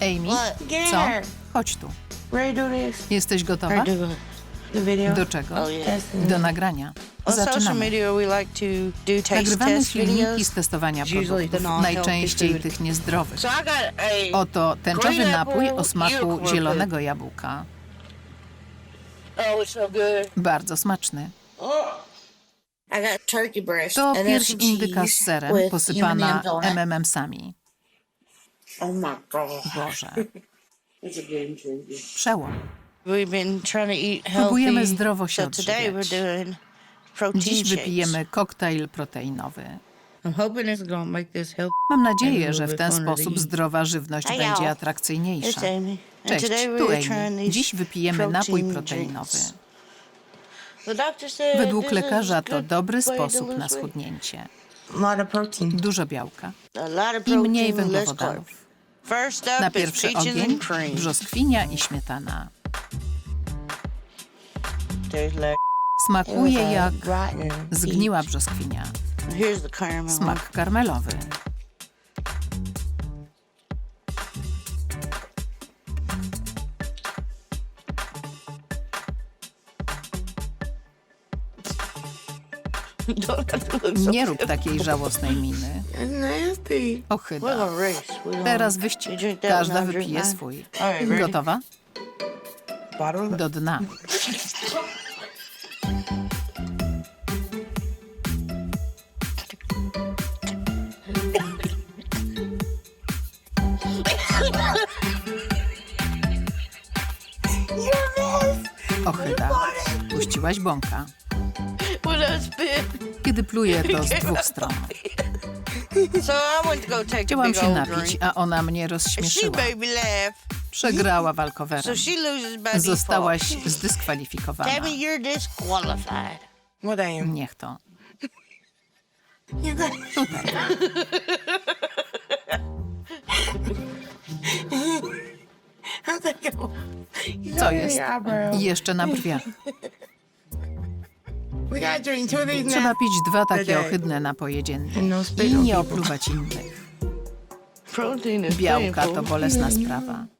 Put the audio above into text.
Amy! Co? Chodź tu. Jesteś gotowa? Do czego? Oh. Do nagrania. Zaczynamy. media, we like to do taste Nagrywamy filmiki z testowania produktów, najczęściej tych niezdrowych. Oto tęczowy napój o smaku zielonego jabłka. Oh. Bardzo smaczny. Breast. To pierś indyka z serem posypana. MMM-sami. Oh my god. Boże, It's a game changer. przełom. We've been trying to eat Próbujemy healthy. zdrowo się So today we're odżywiać. doing protein Dziś shakes. wypijemy koktajl proteinowy. I'm hoping it's gonna make this healthy. Mam nadzieję, że w ten sposób zdrowa żywność Hey, będzie atrakcyjniejsza. It's Amy. And Cześć, today tu we're trying Amy. these Dziś wypijemy napój protein proteinowy. drinks. The doctor said Według this is lekarza to good dobry way to sposób lose na weight. schudnięcie. A lot of protein. Dużo białka A lot of i mniej protein, less węglowodanów. carbs. Na pierwszy ogień brzoskwinia i śmietana. Smakuje jak zgniła brzoskwinia. Smak karmelowy. Look so Nie rób takiej żałosnej miny. Nasty. We're Ochyda. Teraz wyścig. Każda wypije swój. Gotowa? Do dna. Ochyda. Puściłaś bąka. Kiedy pluje, to z dwóch stron. So I went to go take a Chciałam big się old napić, drink. a ona mnie she rozśmieszyła. Przegrała So walkowerem. she loses by default. Zostałaś zdyskwalifikowana. Tammy, you're disqualified. Niech to. Tutaj. You Co jest? jeszcze na brwiach. Trzeba pić dwa takie ohydne napoje dziennie No i nie opluwać innych. Białka to bolesna sprawa.